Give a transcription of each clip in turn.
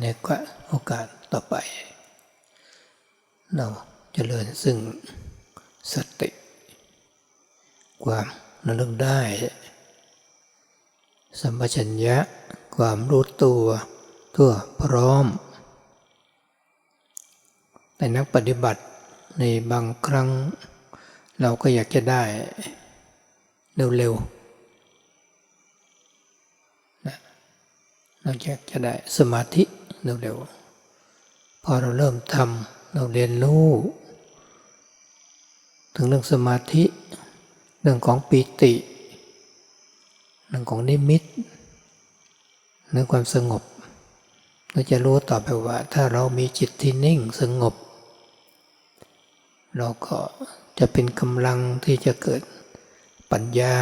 ในโอกาสต่อไป เราจเจริญซึ่งสติ ความระลึกได้ สัมปชัญญะความรู้ตัวทั่วพร้อม แต่นักปฏิบัติในบางครั้ง เราก็อยากจะได้เร็วๆนะเราอยากจะได้สมาธิ เร็วๆ พอเราเริ่มทำเราเรียนรู้ ถึงเรื่องสมาธิ เรื่องของปีติ เรื่องของนิมิตเรื่องความสงบ เราจะรู้ต่อไปว่า ถ้าเรามีจิตที่นิ่งสงบ เราก็จะเป็นกำลังที่จะเกิดปัญญา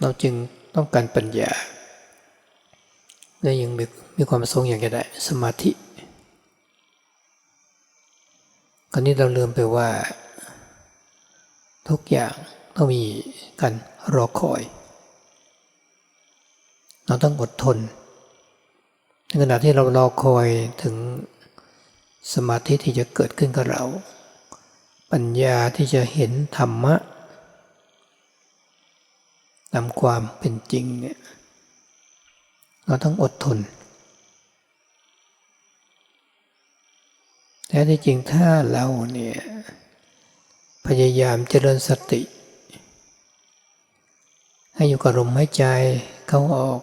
เราจึงต้องการปัญญา และยังมีมีความประสงค์อย่ากจะได้สมาธิคราวนี้เราลืมไปว่า ทุกอย่างต้องมีการรอคอย เราต้องอดทน ในขณะที่เรารอคอยถึงสมาธิที่จะเกิดขึ้นกับเรา ปัญญาที่จะเห็นธรรมะตามความเป็นจริงเนี่ย เราต้องอดทนแต่ที่จริงถ้าเราเนี่ยพยายามเจริญสติ ให้อยู่กับลมหายใจเข้าออก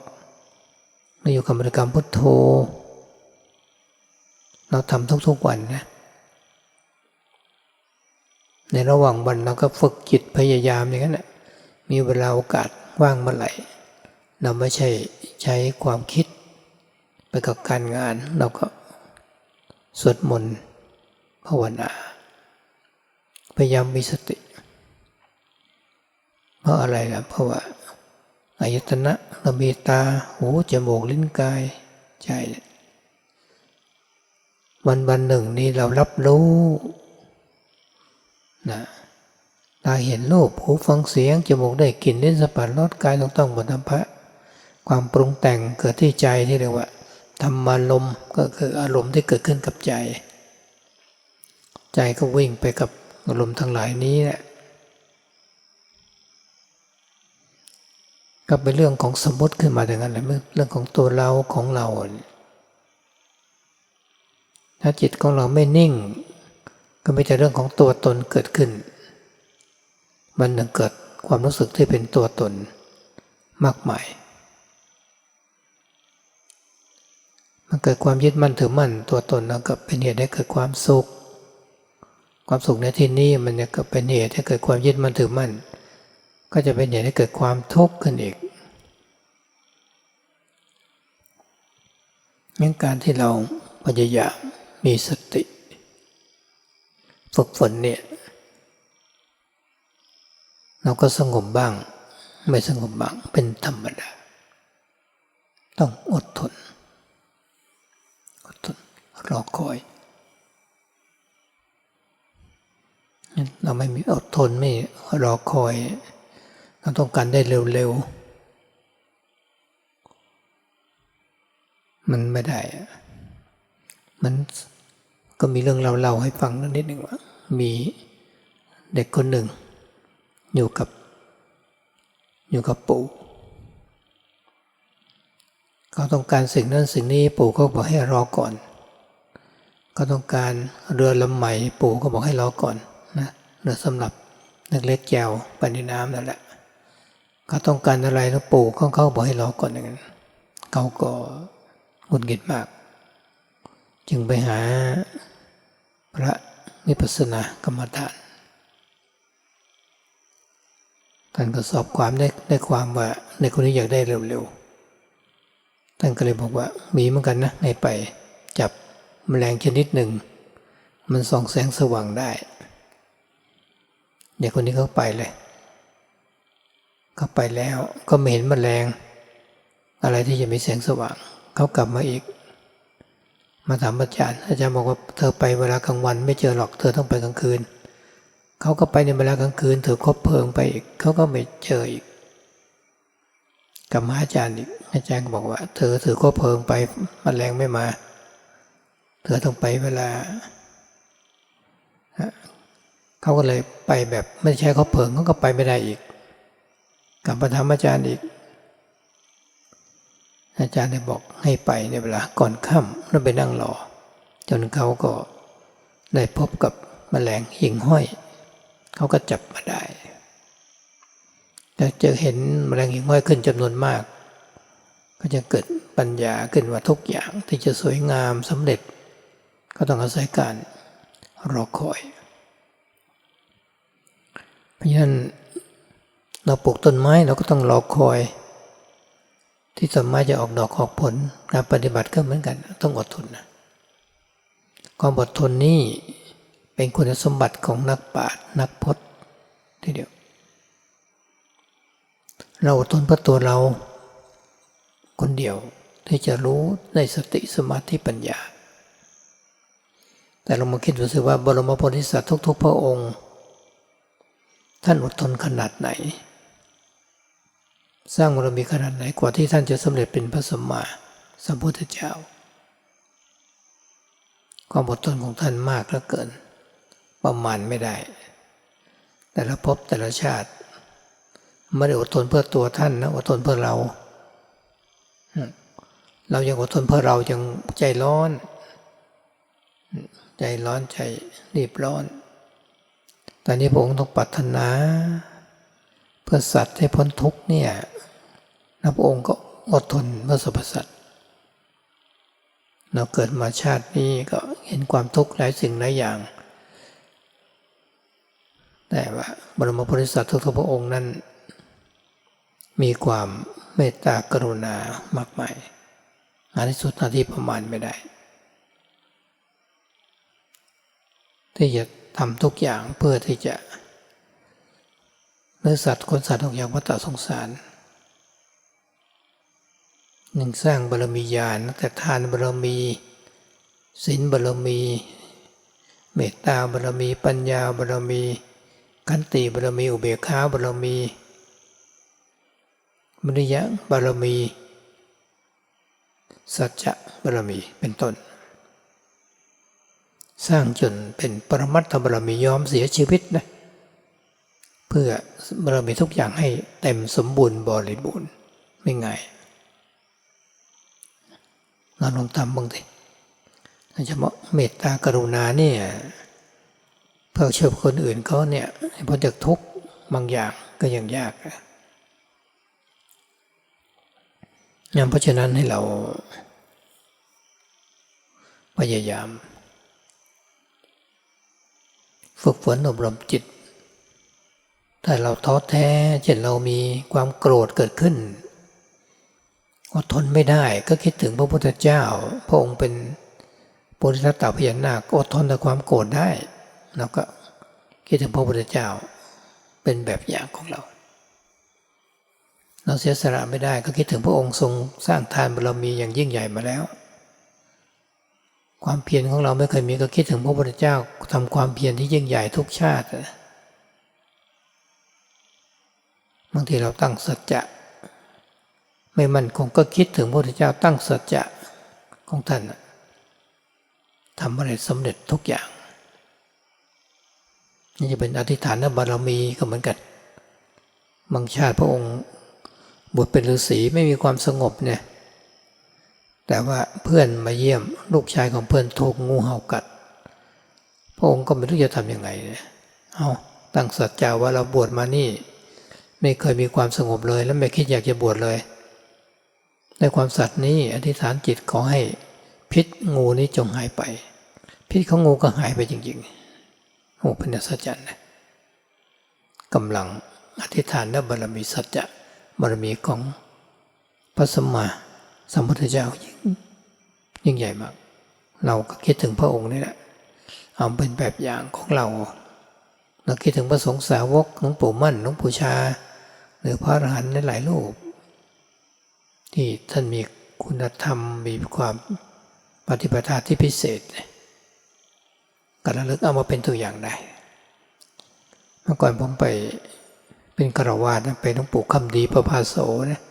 ให้อยู่กับบริกรรมพุทโธ เราทำทุกๆวันนะในระหว่างวันเราก็ฝึกจิตพยายามอย่างนั้นนะมีเวลาโอกาสว่างเมื่อไหร่ เราไม่ใช่ใช้ความคิดไปกับการงาน เราก็สวดมนต์ภาวนา พยายามมีสติ เพราะอะไรล่ะเพราะว่าอายตนะเรามีตา หู จมูก ลิ้นกาย ใจ วันวันหนึ่งนี้เรารับรู้นะตาเห็นรูปหูฟังเสียง จมูกได้กลิ่นลิ้นสัมผัสรสกายต้องต้องบนธรรมะ ความปรุงแต่งเกิดที่ใจที่เรียกว่าธรรมารมณ์ก็คืออารมณ์ที่เกิดขึ้นกับใจ ใจก็วิ่งไปกับอารมณ์ทั้งหลายนี้แหละก็เป็นเรื่องของสมมติขึ้นมาอย่างนั้นแหละเรื่องของตัวเราของเรา ถ้าจิตของเราไม่นิ่ง ก็มีแต่เรื่องของตัวตนเกิดขึ้น มันถึงเกิดความรู้สึกที่เป็นตัวตนมากมาย มันเกิดความยึดมั่นถือมั่นตัวตนแล้วก็เป็นเหตุให้เกิดความสุข ความสุขในที่นี้มันก็เป็นเหตุให้เกิดความยึดมั่นถือมั่น ก็จะเป็นเหตุให้เกิดความทุกข์ขึ้นอีกงั้นการที่เราพยายามมีสติ ฝึกฝนเนี่ยเราก็สงบบ้าง ไม่สงบบ้างเป็นธรรมดา ต้องอดทน รอคอย เราไม่มีอดทนไม่รอคอย เราต้องการได้เร็วๆ มันไม่ได้ มันก็มีเรื่องเราเล่าให้ฟังนิดหนึ่งว่า มีเด็กคนหนึ่ง อยู่กับ อยู่กับปู่เขาต้องการสิ่งนั้นสิ่งนี้ปู่ก็บอกให้รอก่อน ก็ต้องการเรือลำใหม่ปู่ก็บอกให้รอก่อนนะเรือสำหรับนักเล็กแจวไปในน้ำนั่นแหละเขาต้องการอะไรแล้วปู่เขาเข้าบอกให้รอก่อนอย่างนั้นเขาก็หงุดหงิดมาก จึงไปหาพระวิปัสสนากรรมฐานท่านก็สอบความได้ได้ความว่าในคนนี้อยากได้เร็วๆท่านก็เลยบอกว่ามีเหมือนกันนะให้ไปจับ มแมลงชนิดหนึ่ง มันส่องแสงสว่างได้เด็กคนนี้เขาไปเลยเขาไปแล้วก็ไม่เห็นมแมลง อะไรที่จะมีแสงสว่างเขากลับมาอีก มาถามอาจารย์อาจารย์บอกว่าเธอไปเวลากลางวัน ไม่เจอหรอกเธอต้องไปกลางคืนเขาก็ไปในเวลากลางคืนถือคบเพลิงไปอีกเขาก็ไม่เจออีกกับมาอาจารย์อีกอาจารย์ก็บอกว่า เธอถือก็เพลิงไปมแมลงไม่มา เธอต้องไปเวลา เขาก็เลยไปแบบไม่ใช่เขาเพิงเขาก็ไปไม่ได้อีกกับมาถามอาจารย์อีก อาจารย์ได้บอกให้ไปในเวลาก่อนค่ำแล้วไปนั่งรอ จนเขาก็ได้พบกับแมลงหิ่งห้อย เขาก็จับมาได้แต่เจอเห็นแมลงหิ่งห้อยขึ้นจำนวนมาก ก็จะเกิดปัญญาขึ้นว่าทุกอย่างที่จะสวยงามสำเร็จ ก็ต้องอาศัยการรอคอย เพราะฉะนั้นเราปลูกต้นไม้เราก็ต้องรอคอย ที่ต้นไม้จะออกดอกออกผลการปฏิบัติก็เหมือนกัน ต้องอดทนนะความอดทนนี่เป็นคุณสมบัติของนักปราชญ์นักพจน์ทีเดียว เราอดทนเพื่อตัวเราคนเดียวที่จะรู้ในสติสมาธิปัญญา แต่เรามาคิดดูสิว่าบรมโพธิสัตว์ทุก ๆ พระองค์ ท่านอดทนขนาดไหน สร้างบารมีขนาดไหนกว่าที่ท่านจะสำเร็จเป็นพระสมมาสัมพุทธเจ้า ความอดทนของท่านมากเหลือเกิน ประมาณไม่ได้ แต่ละภพแต่ละชาติไม่ได้อดทนเพื่อตัวท่านนะอดทนเพื่อเรา เรายังอดทนเพื่อเรายังใจร้อน ใจร้อนใจรีบร้อน ตอนนี้พระองค์ต้องปรารถนา เพื่อสัตว์ให้พ้นทุกเนี่ยนะพระองค์ก็อดทนเพื่อสรรพสัตว์เราเกิดมาชาตินี้ก็เห็นความทุกข์หลายสิ่งหลายอย่าง แต่ว่าบรมโพธิสัตว์ทุกๆพระองค์นั้น มีความเมตตากรุณามากมายอันที่สุดนาที่ประมาณไม่ได้ ที่จะทำทุกอย่างเพื่อที่จะเนื้อสัตว์คนสัตว์ออกจากวัฏสงสารหนึ่งสร้างบารมีญาณแต่ทานบารมีศีลบารมีเมตตาบารมี ปัญญาบารมีกันติบารมี อุเบกขาบารมีมริยะบารมี สัจจะบารมีเป็นต้น สร้างจนเป็นปรมัตถบารมียอมเสียชีวิตนะเพื่อบารมีทุกอย่างให้เต็มสมบูรณ์บริบูรณ์ไม่ง่ายเราลองทำบ้างสิอาจจะบอกเมตตากรุณาเนี่ยเพื่อช่วยคนอื่นเขาเนี่ยให้พ้นจากทุกข์บางอย่างก็ยังยากนะเพราะฉะนั้นให้เราพยายาม ฝึกฝนอบรมจิต ถ้าเราท้อแท้เช่นเรามีความโกรธเกิดขึ้นอดทนไม่ได้ก็คิดถึงพระพุทธเจ้า พระองค์เป็นปุริสัตตพยานาคอดทนต่อความโกรธได้แล้วก็คิดถึงพระพุทธเจ้า เป็นแบบอย่างของเรา เราเสียสละไม่ได้ก็คิดถึงพระองค์ทรงสร้างทานบารมีอย่างยิ่งใหญ่มาแล้ว ความเพียรของเราไม่เคยมีก็คิดถึงพระพุทธเจ้าทำความเพียรที่ยิ่งใหญ่ทุกชาติบางทีเราตั้งสัจจะไม่มั่นคงก็คิดถึงพระพุทธเจ้าตั้งสัจจะของท่านทำอะไรสำเร็จทุกอย่าง นี่จะเป็นอธิษฐานบารมีก็เหมือนกันบางชาติพระองค์บวชเป็นฤาษีไม่มีความสงบเนี่ย แต่ว่าเพื่อนมาเยี่ยมลูกชายของเพื่อนถูกงูเห่ากัด พระองค์ก็ไม่รู้จะทำยังไงเนี่ยเอาตั้งสัจจาว่าเราบวชมานี่ ไม่เคยมีความสงบเลย และไม่คิดอยากจะบวชเลย ในความสัตย์นี้อธิษฐานจิตขอให้พิษงูนี้จงหายไป พิษของงูก็หายไปจริงๆโอ้เป็นสัจจ์นะกำลังอธิษฐานและบารมีสัจจะบารมีของพระสมมา สัมพุทธเจ้ายิ่งยิ่งใหญ่มาก เราก็คิดถึงพระองค์นี่แหละ เอาเป็นแบบอย่างของเรา เราคิดถึงพระสงฆ์สาวกหลวงปู่มั่นหลวงปู่ชา หรือพระอรหันต์ในหลายรูป ที่ท่านมีคุณธรรมมีความปฏิปทาที่พิเศษก็ระลึกเอามาเป็นตัวอย่างได้ เมื่อก่อนผมไปเป็นกระวาดไปหลวงปู่คำดีประภาโสนะ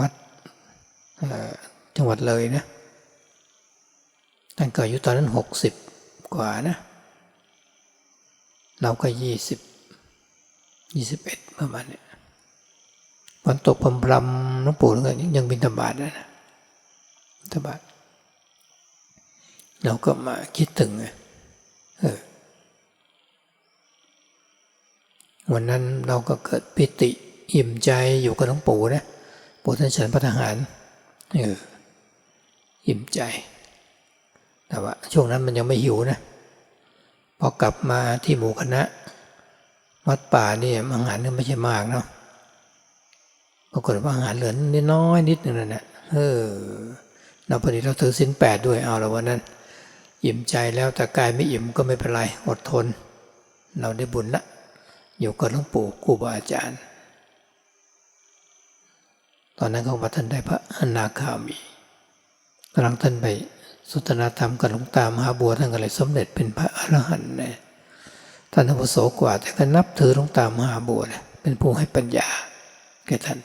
วัด จังหวัดเลยนะท่านก็อายุตอนนั้นหกสิบกว่านะ เราก็ยี่สิบยี่สิบเอ็ดประมาณนี้ยวันตกพรำพรำหลวงปู่ก็ยังบินธบาตนะนะบิณฑบาตเราก็มาคิดถึงไงเออวันนั้นเราก็เกิดปิติอิ่มใจอยู่กับหลวงปู่นะปู่ท่านฉันพระทหาร เอออิ่มใจ แต่ว่าช่วงนั้นมันยังไม่หิวนะ พอกลับมาที่หมู่คณะ วัดป่านี่อาหารเนี่ยไม่ใช่มากเนาะปรากฏว่าอาหารเหลือนิดน้อยนิดนึงนั่นแหละเออเราพอดีเราถือสินแปดด้วยเอาละวันนั้น อิ่มใจแล้วแต่กายไม่อิ่มก็ไม่เป็นไรอดทน เราได้บุญละอยู่กับหลวงปู่ครูบาอาจารย์ ตอนนั้นเขาว่าท่านได้พระอนาคามีกำลังท่านไปสุตนาธรรมกับหลวงตามหาบัวท่านก็เลยสำเร็จเป็นพระอรหันต์นะท่านอาวุโสกว่าแต่ก็นับถือหลวงตามหาบัวเลยเป็นผู้ให้ปัญญาแก่ท่าน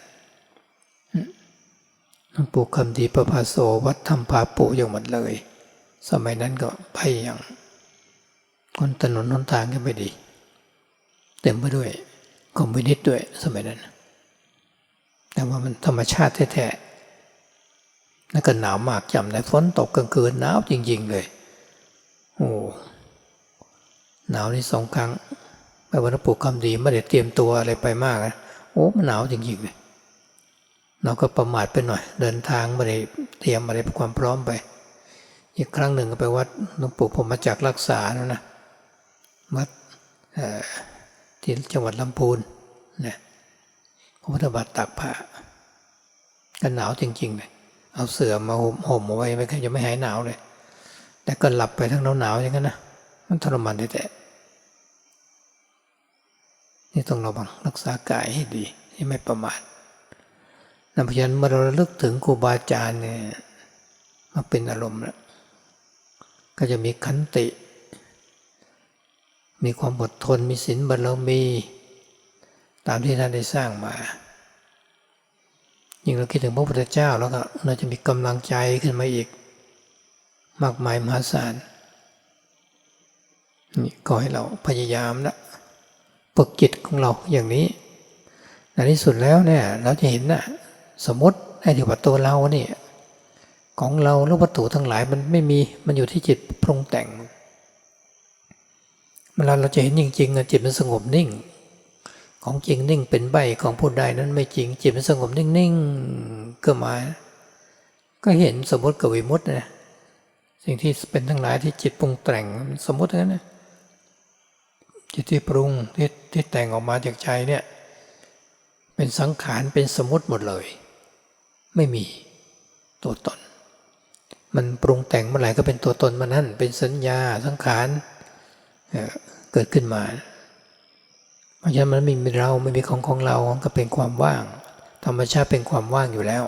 หลวงปู่คำดีประภาโสวัดธรรมพาปุอย่างหมดเลย สมัยนั้นก็ไปอย่าง คนถนนหนทางก็ไม่ดี เต็มไปด้วยคอมมิวนิสต์ด้วยสมัยนั้น แต่ว่ามันธรรมชาติแท้ๆแล้วก็หนาวมากจำได้ฝนตกกลางคืนหนาวจริง ๆ เลยโอ้หนาวนี่สองครั้งไปวันปลูกคำดีไม่ได้เตรียมตัวอะไรไปมากนะโอ้มันหนาวจริงๆเลยเราก็ประมาทไปหน่อย เดินทางไม่ได้เตรียมอะไรความพร้อมไป อีกครั้งหนึ่งก็ไปวัดหลวงปู่ผมมาจากรักษานะนะวัดที่จังหวัดลำพูนนะ พุทธบาทตักผ้าก็หนาวจริงๆเลยเอาเสื่อมาห่มห่มเอาไว้ไม่เคยจะไม่หายหนาวเลย แต่ก็หลับไปทั้งหนาวๆอย่างนั้นนะมันทรมานได้แต่นี่ต้องระวังรักษากายให้ดีให้ไม่ประมาทนั่นเพราะฉะนั้นเมื่อเราระลึกถึงครูบาอาจารย์เนี่ยมาเป็นอารมณ์แล้วก็จะมีขันติ มีความอดทนมีศีลบารมี ตามที่ท่านได้สร้างมา ยิ่งเราคิดถึงพระพุทธเจ้าแล้วก็เราจะมีกำลังใจขึ้นมาอีก มากมายมหาศาลนี่ก็ให้เราพยายามนะฝึกจิตของเราอย่างนี้ในที่สุดแล้วเนี่ยเราจะเห็นนะสมมติไอ้ที่ว่าตัวเราเนี่ยของเราหรือวัตถุทั้งหลายมันไม่มีมันอยู่ที่จิตปรุงแต่งเวลาเราจะเห็นจริงๆจิตมันสงบนิ่ง ของจริงนิ่งเป็นใบของผู้ใดนั้นไม่จริงจิตมันสงบนิ่งๆก็มาก็เห็นสมมติกับวิมุตินะสิ่งที่เป็นทั้งหลายที่จิตปรุงแต่งสมมตินั้นนะจิตที่ปรุงที่ที่แต่งออกมาจากใจเนี่ยเป็นสังขารเป็นสมมติหมดเลย ไม่มีตัวตน มันปรุงแต่งเมื่อไหร่ก็เป็นตัวตนมันนั่นเป็นสัญญาสังขารเกิดขึ้นมา เพราะฉะนั้นมันไม่มีเราไม่มีของของเราก็เป็นความว่าง ธรรมชาติเป็นความว่างอยู่แล้ว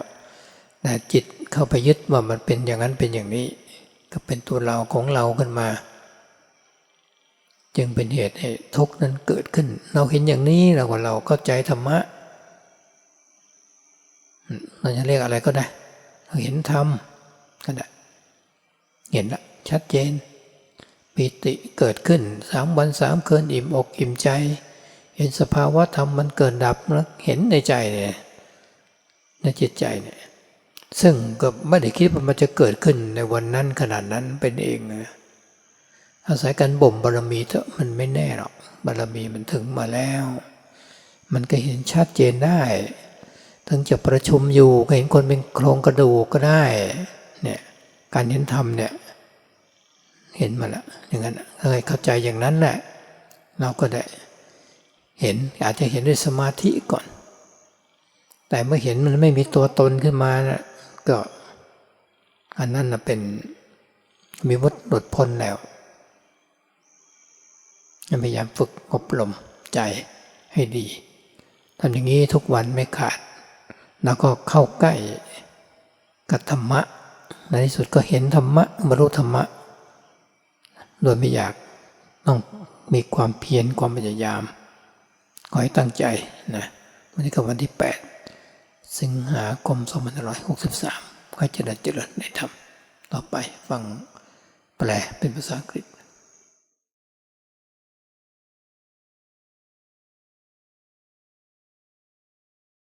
แต่จิตเข้าไปยึดว่ามันเป็นอย่างนั้นเป็นอย่างนี้ ก็เป็นตัวเราของเราขึ้นมา จึงเป็นเหตุให้ทุกข์นั้นเกิดขึ้น เราเห็นอย่างนี้เราก็เราเข้าใจธรรมะเราจะเรียกอะไรก็ได้เราเห็นธรรมก็ได้เห็นละชัดเจน ปิติเกิดขึ้นสามวันสามคืนอิ่มอกอิ่มใจ เห็นสภาวะธรรมมันเกิดดับแล้วเห็นในใจเนี่ยในจิตใจเนี่ยซึ่งก็ไม่ได้คิดว่ามันจะเกิดขึ้นในวันนั้นขนาดนั้นเป็นเองนะอาศัยการบ่มบารมีเถอะมันไม่แน่หรอกบารมีมันถึงมาแล้ว มันก็เห็นชัดเจนได้ ถึงจะประชุมอยู่ก็เห็นคนเป็นโครงกระดูกก็ได้เนี่ยการเห็นธรรมเนี่ยเห็นมาแล้วอย่างนั้นเลยเข้าใจอย่างนั้นแหละเราก็ได้ เห็นอาจจะเห็นด้วยสมาธิก่อน แต่เมื่อเห็นมันไม่มีตัวตนขึ้นมานะก็อันนั้นนะเป็นมีวัตหลุดพ้นแล้วพยายามฝึกอบรมใจให้ดีทำอย่างนี้ทุกวันไม่ขาด แล้วก็เข้าใกล้กับธรรมะ ในที่สุดก็เห็นธรรมะบรรลุธรรมะ โดยไม่อยากต้องมีความเพียรความพยายาม ขอให้ตั้งใจนะวันนี้ก็วันที่ 8 สิงหาคม2563ค่อยเจริญเจริญในธรรม ต่อไปฟังแปลเป็นภาษาอังกฤษ